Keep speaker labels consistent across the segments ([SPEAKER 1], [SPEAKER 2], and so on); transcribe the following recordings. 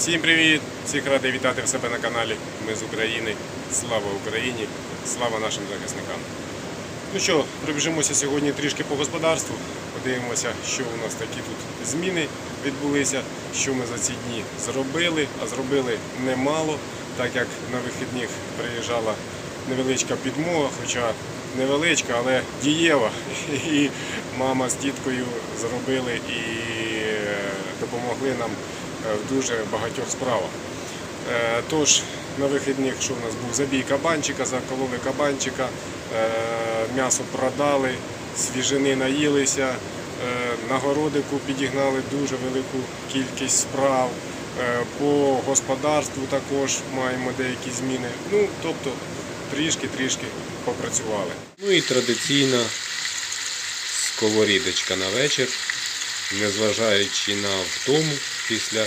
[SPEAKER 1] Всім привіт! Всіх радий вітати в себе на каналі. Ми з України. Слава Україні! Слава нашим захисникам! Ну що, пробіжимося сьогодні трішки по господарству. Подивимося, що у нас такі тут зміни відбулися, що ми за ці дні зробили, а зробили немало, так як на вихідних приїжджала невеличка підмога, хоча невеличка, але дієва. І мама з тіткою зробили і е, допомогли нам в дуже багатьох справах. Е, Тож на вихідних, що у нас був забій кабанчика, закололи кабанчика, е, м'ясо продали, свіжини наїлися, е, на городику підігнали дуже велику кількість справ. Е, По господарству також маємо деякі зміни. Ну, тобто трішки-трішки попрацювали.
[SPEAKER 2] Ну і традиційна сковорідочка на вечір, незважаючи на втому після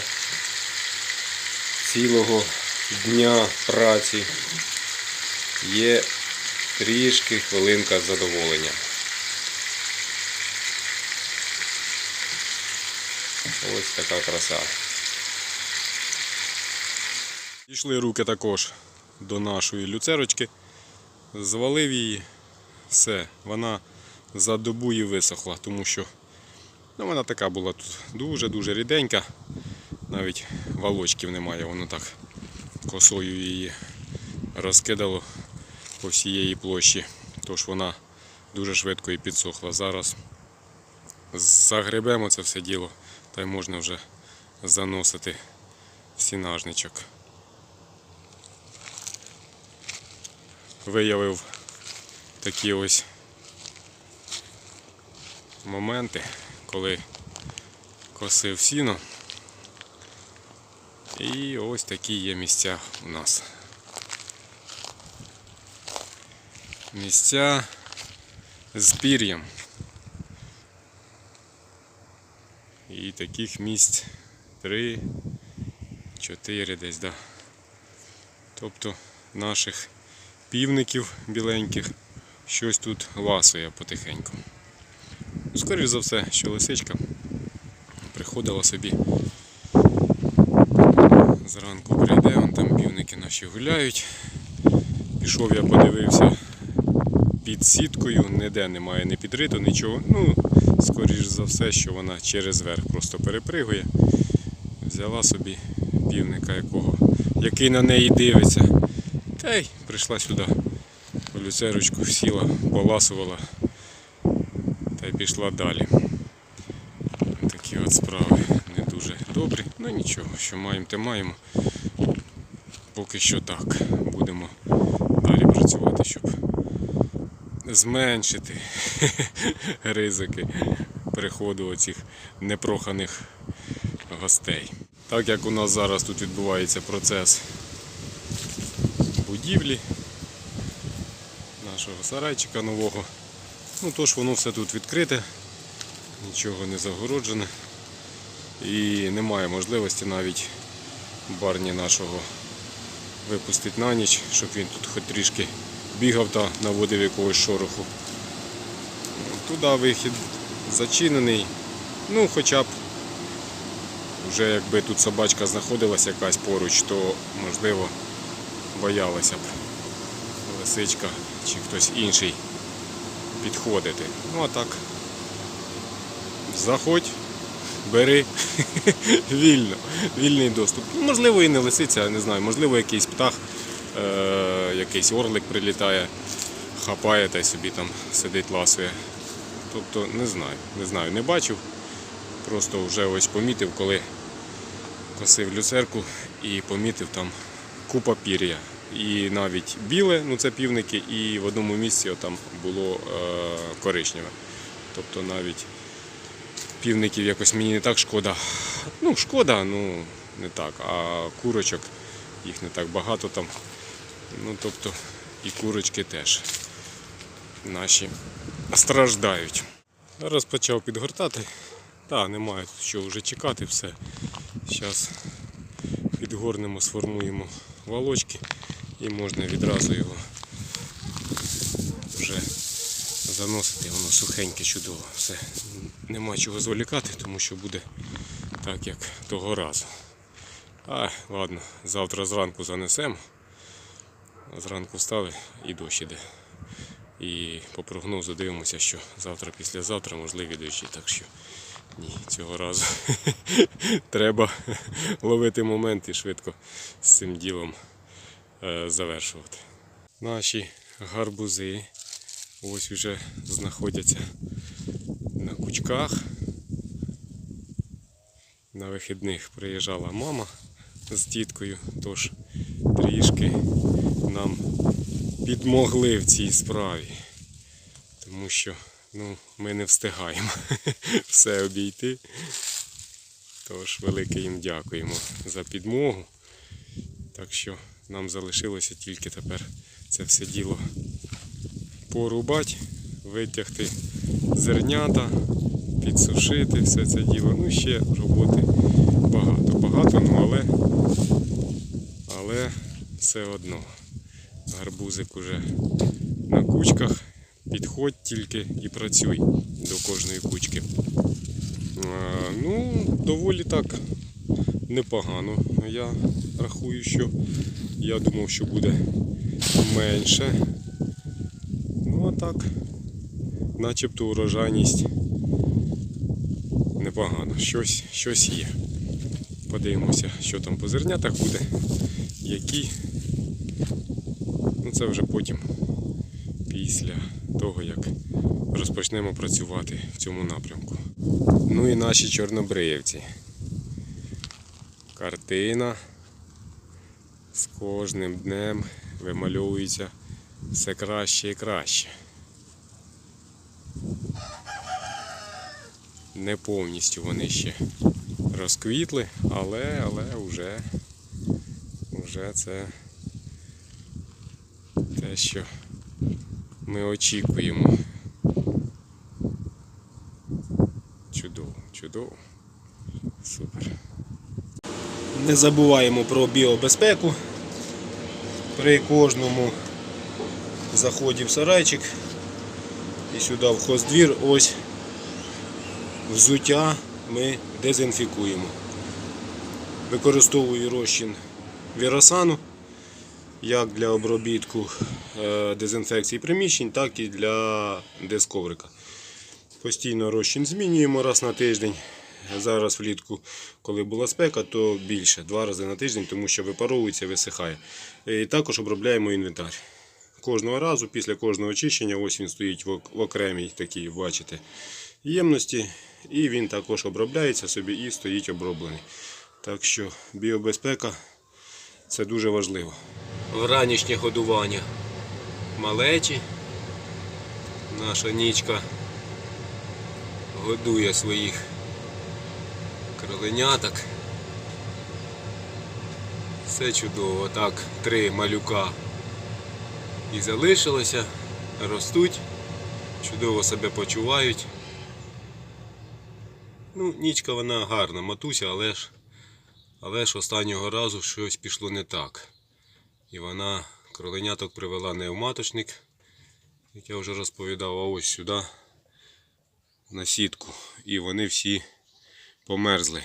[SPEAKER 2] цілого дня праці, є трішки хвилинка задоволення. Ось така краса.
[SPEAKER 1] Дійшли руки також до нашої люцерочки, звалив її, все, вона за добу і висохла, тому що ну, вона така була тут дуже-дуже ріденька, навіть валочків немає, воно так косою її розкидало по всієї площі, тож вона дуже швидко і підсохла. Зараз загребемо це все діло, та й можна вже заносити сінажничок. виявив такі ось моменти, коли косив сіно. І ось такі є місця у нас. Місця з пір'ям. І таких місць три, чотири десь, да. Тобто наших півників біленьких, щось тут ласує потихеньку. Скоріше за все, що лисичка приходила собі. Зранку прийде, вон там півники наші гуляють. Пішов я подивився під сіткою, ніде немає не підрито, нічого. Ну, скоріш за все, що вона через верх просто перепригує. Взяла собі півника якого, який на неї дивиться. Та й прийшла сюди, люцерочку сіла, поласувала пішла далі. Такі от справи не дуже добрі. Ну нічого, що маємо, те маємо. Поки що так. Будемо далі працювати, щоб зменшити ризики приходу оцих непроханих гостей. Так як у нас зараз тут відбувається процес будівлі нашого сарайчика нового. Ну тож воно все тут відкрите, нічого не загороджене і немає можливості навіть барні нашого випустити на ніч, щоб він тут хоч трішки бігав та наводив якогось шороху. Туди вихід зачинений. Ну хоча б вже якби тут собачка знаходилась якась поруч, то можливо боялася б лисичка чи хтось інший підходити. Ну а так, заходь, бери вільно, вільний доступ. Ну, можливо, і не лисиця, не знаю, можливо, якийсь птах, е- якийсь орлик прилітає, хапає та й собі там сидить, ласує. Тобто не знаю, не знаю, не бачив. Просто вже ось помітив, коли косив люцерку і помітив там купа пір'я. І навіть біле, ну це півники, і в одному місці там було е, коричневе. Тобто навіть півників якось мені не так шкода. Ну, шкода, ну не так. А курочок їх не так багато там. Ну тобто і курочки теж наші страждають. Зараз почав підгортати. Так, немає що вже чекати, все. Зараз підгорнемо, сформуємо волочки і можна відразу його вже заносити, воно сухеньке, чудово. Все. Нема чого зволікати, тому що буде так, як того разу. А, ладно, завтра зранку занесемо. Зранку встали і дощ іде. І по прогнозу дивимося, що завтра, післязавтра можливі дощі. Так що ні, цього разу треба ловити момент і швидко з цим ділом завершувати. Наші гарбузи ось вже знаходяться на кучках. На вихідних приїжджала мама з тіткою, тож трішки нам підмогли в цій справі. Тому що ну, ми не встигаємо все обійти. Тож велике їм дякуємо за підмогу. Так що нам залишилося тільки тепер це все діло порубати, витягти зернята, підсушити все це діло. Ну, ще роботи багато. Багато, ну але, але все одно. Гарбузик уже на кучках. Підходь тільки і працюй до кожної кучки. Ну, доволі так непогано. Я рахую, що я думав, що буде менше. Ну а так, начебто урожайність непогано. Щось, щось є. Подивимося, що там по зернятах буде, які. Ну це вже потім, після того, як розпочнемо працювати в цьому напрямку. Ну і наші чорнобриївці. Картина з кожним днем вимальовується все краще і краще. Не повністю вони ще розквітли, але, але вже, вже це те, що ми очікуємо. Чудово, чудово. Супер.
[SPEAKER 3] Не забуваємо про біобезпеку. При кожному заході в сарайчик і сюди в хоздвір ось взуття ми дезінфікуємо. Використовую розчин віросану як для обробітку е, дезінфекції приміщень, так і для дисковрика. Постійно розчин змінюємо раз на тиждень. Зараз влітку, коли була спека, то більше, два рази на тиждень, тому що випаровується, висихає. І також обробляємо інвентар. Кожного разу, після кожного очищення, ось він стоїть в окремій такій, бачите, ємності. І він також обробляється собі і стоїть оброблений. Так що біобезпека це дуже важливо. Вранішнє годування малечі. Наша нічка годує своїх кроленяток. Все чудово. Так, три малюка і залишилося, ростуть, чудово себе почувають. Ну, нічка вона гарна, матуся, але ж, але ж останнього разу щось пішло не так. І вона кроленяток привела не в маточник, як я вже розповідав, а ось сюди на сітку. І вони всі померзли.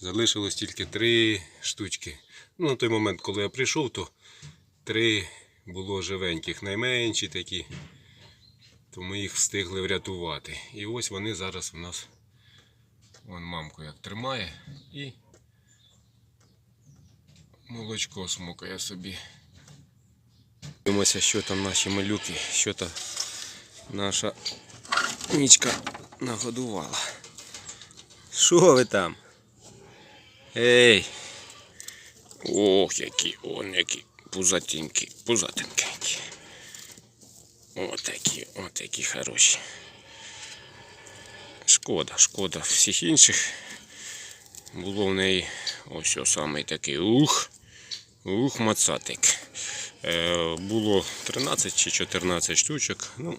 [SPEAKER 3] Залишилось тільки три штучки. Ну, на той момент, коли я прийшов, то три було живеньких, найменші такі. То ми їх встигли врятувати. І ось вони зараз у нас. Вон мамку як тримає і молочко смокає собі. Дивимося, що там наші малюки, що там наша нічка нагодувала. Що ви там? Ей! Ох, які, он які пузатенькі, пузатенькі. Отакі, отакі хороші. Шкода, шкода всіх інших. Було в неї ось о самий такий ух. Ух, мацатик. Е, було 13 чи 14 штучок, ну,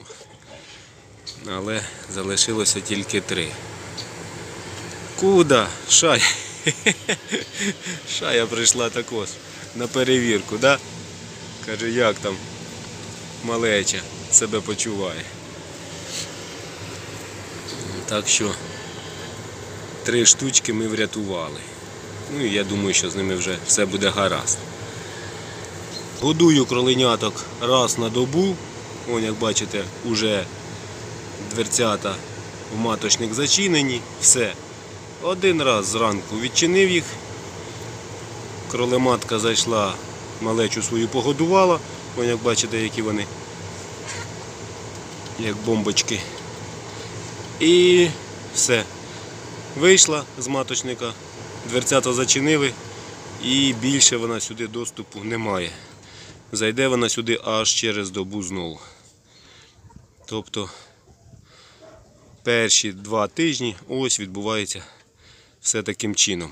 [SPEAKER 3] але залишилося тільки 3. Куда? Шай. Шая прийшла також на перевірку, да? Каже, як там малеча себе почуває. Так що три штучки ми врятували. Ну і я думаю, що з ними вже все буде гаразд. Годую кроленяток раз на добу. Ось, як бачите, уже дверцята в маточник зачинені. Все. Один раз зранку відчинив їх. Кролематка зайшла, малечу свою погодувала. Ось, як бачите, які вони. Як бомбочки. І все. Вийшла з маточника, дверцята зачинили і більше вона сюди доступу не має. Зайде вона сюди аж через добу знову. Тобто перші два тижні ось відбувається все таким чином.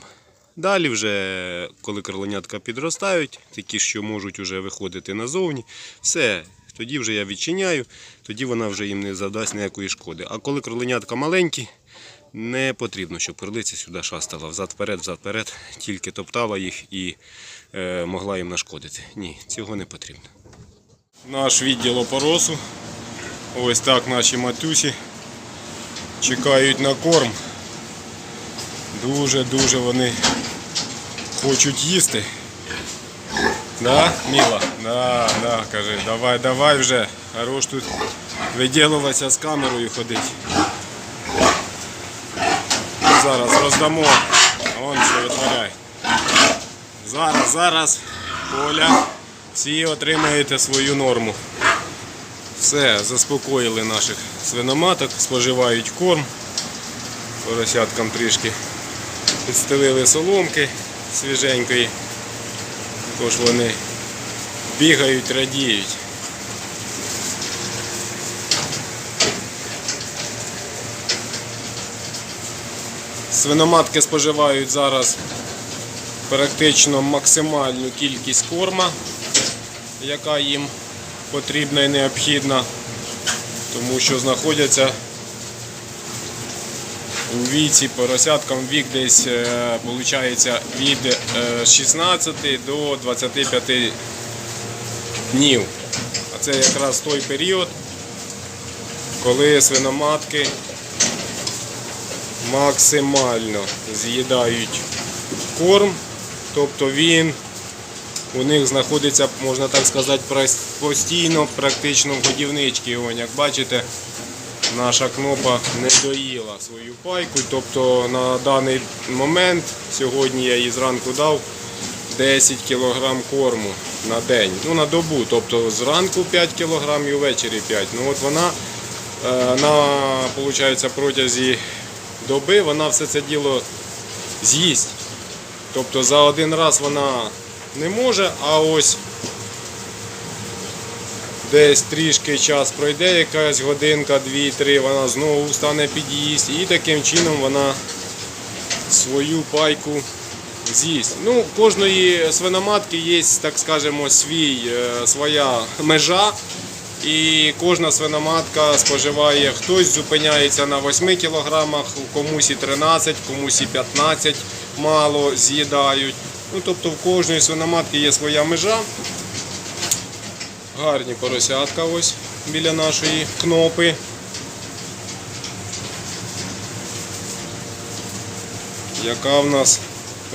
[SPEAKER 3] Далі вже, коли кроленятка підростають, такі, що можуть вже виходити назовні, все, тоді вже я відчиняю, тоді вона вже їм не завдасть ніякої шкоди. А коли кроленятка маленькі, не потрібно, щоб кролиця сюди шастала взад-вперед, взад-вперед, тільки топтала їх і е, могла їм нашкодити. Ні, цього не потрібно. Наш відділ опоросу. Ось так наші матусі чекають на корм. Дуже-дуже вони хочуть їсти. Да, Міла? Да, да, каже, давай, давай вже. Хорош тут виділуватися з камерою ходить. Зараз роздамо. Вон що витворяє. Зараз, зараз, Оля, всі отримаєте свою норму. Все, заспокоїли наших свиноматок, споживають корм. Поросяткам трішки підстелили соломки свіженької. Також вони бігають, радіють. Свиноматки споживають зараз практично максимальну кількість корма, яка їм потрібна і необхідна, тому що знаходяться у віці поросяткам вік десь виходить від е, 16 до 25 днів. А це якраз той період, коли свиноматки максимально з'їдають корм, тобто він у них знаходиться, можна так сказати, постійно, практично в годівничці. Як бачите, наша кнопа не доїла свою пайку. Тобто на даний момент, сьогодні я їй зранку дав 10 кг корму на день. Ну, на добу. Тобто зранку 5 кг і ввечері 5 Ну от вона е, на виходить, протязі доби вона все це діло з'їсть. Тобто за один раз вона не може, а ось десь трішки час пройде, якась годинка, дві-три, вона знову стане під'їсть і таким чином вона свою пайку з'їсть. Ну, кожної свиноматки є, так скажемо, свій, е, своя межа. І кожна свиноматка споживає, хтось зупиняється на 8 кілограмах, комусь і 13, комусь і 15 мало з'їдають. Ну, тобто в кожної свиноматки є своя межа. Гарні поросятка ось біля нашої кнопи. Яка в нас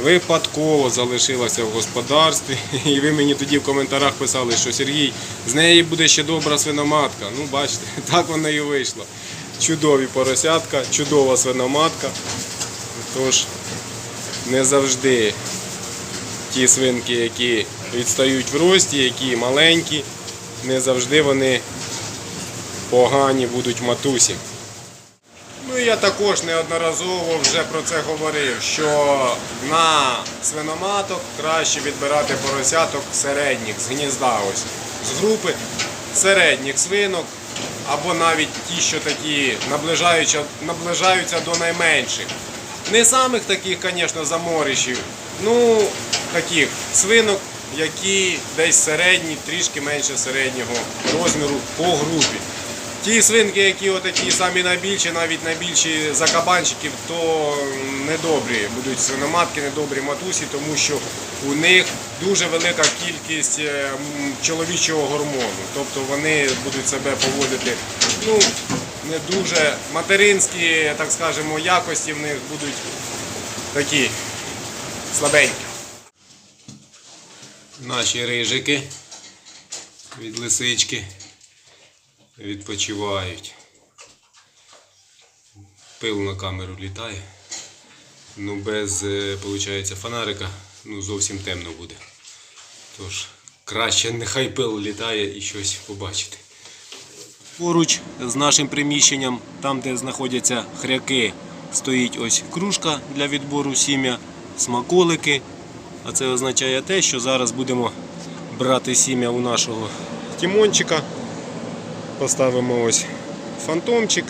[SPEAKER 3] випадково залишилася в господарстві. І ви мені тоді в коментарях писали, що Сергій, з неї буде ще добра свиноматка. Ну, бачите, так воно і вийшло. Чудові поросятка, чудова свиноматка. Тож не завжди ті свинки, які відстають в рості, які маленькі, не завжди вони погані будуть матусі. Ну я також неодноразово вже про це говорив, що на свиноматок краще відбирати поросяток середніх з гнізда, ось з групи середніх свинок, або навіть ті, що такі наближаються, наближаються до найменших. Не самих таких, звісно, заморишів, ну таких свинок, які десь середні, трішки менше середнього розміру по групі. Ті свинки, які отакі самі найбільші, навіть найбільші за кабанчиків, то недобрі будуть свиноматки, недобрі матусі, тому що у них дуже велика кількість е, чоловічого гормону. Тобто вони будуть себе поводити ну, не дуже материнські, так скажемо, якості в них будуть такі слабеньке. Наші рижики від лисички відпочивають. Пил на камеру літає. Ну без, виходить, фонарика ну, зовсім темно буде. Тож краще нехай пил літає і щось побачити. Поруч з нашим приміщенням, там де знаходяться хряки, стоїть ось кружка для відбору сім'я, смаколики. А це означає те, що зараз будемо брати сім'я у нашого тімончика. Поставимо ось фантомчик,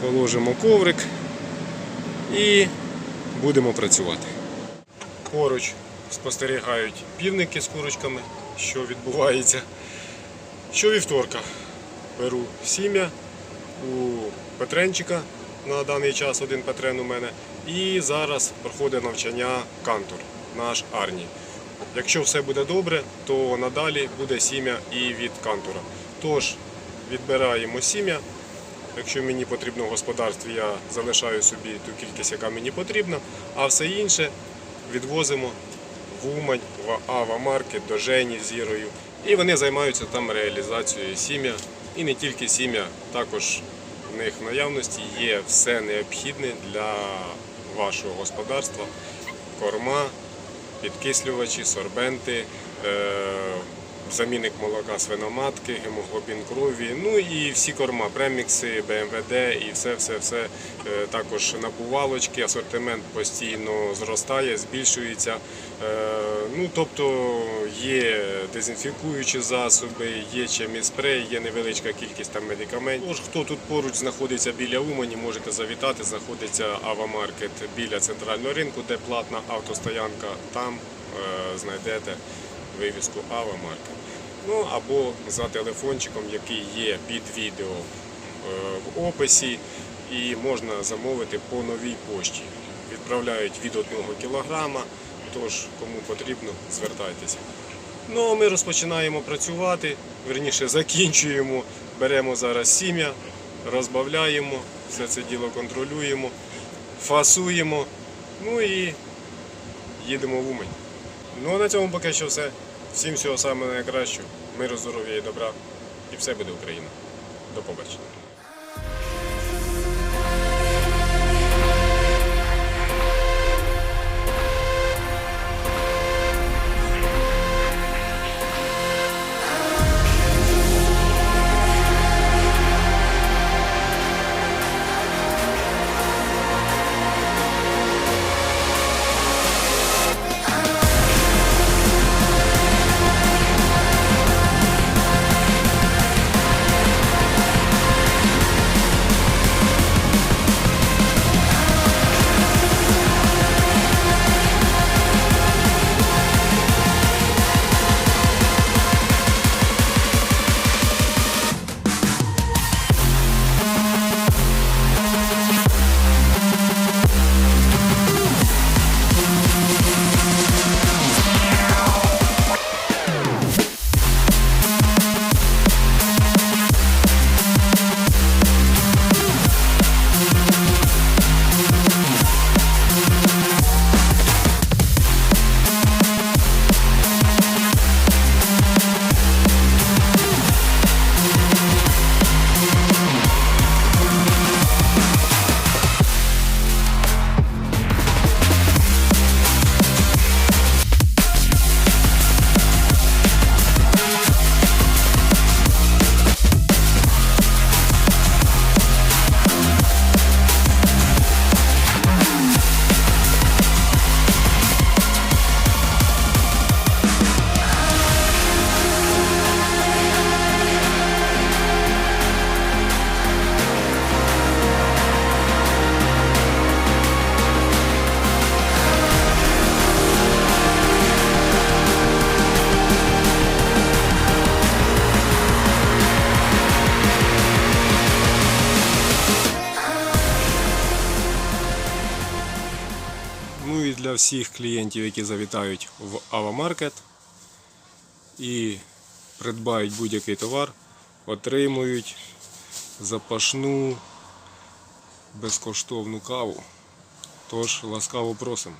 [SPEAKER 3] положимо коврик і будемо працювати. Поруч спостерігають півники з курочками, що відбувається. Щовівторка беру сім'я у Петренчика на даний час один Петрен у мене. І зараз проходить навчання Кантор, наш Арні. Якщо все буде добре, то надалі буде сім'я і від Кантора. Тож відбираємо сім'я. Якщо мені потрібно в господарстві, я залишаю собі ту кількість, яка мені потрібна, а все інше відвозимо в Умань, в Ава Маркет, до Жені з Зірою. І вони займаються там реалізацією сім'я. І не тільки сім'я, також в них в наявності є все необхідне для вашого господарства. Корма, підкислювачі, сорбенти, е, замінник молока свиноматки, гемоглобін крові, ну і всі корма, премікси, БМВД і все, все, все. Е, Також набувалочки, асортимент постійно зростає, збільшується. Е, Ну, тобто є дезінфікуючі засоби, є чимі спрей, є невеличка кількість там медикаментів. Тож, хто тут поруч знаходиться біля Умані, можете завітати. Знаходиться Авамаркет біля центрального ринку, де платна автостоянка. Там е, знайдете вивіску Авамаркет. Ну або за телефончиком, який є під відео е, в описі, і можна замовити по новій пошті. Відправляють від 1 кілограма. Тож, кому потрібно, звертайтеся. Ну а ми розпочинаємо працювати, верніше закінчуємо, беремо зараз сім'я, розбавляємо, все це діло контролюємо, фасуємо, ну і їдемо в Умань. Ну а на цьому поки що все. Всім всього самого найкращого, миру, здоров'я і добра. І все буде Україна. До побачення. Всіх клієнтів, які завітають в Авамаркет і придбають будь-який товар, отримують запашну безкоштовну каву. Тож ласкаво просимо.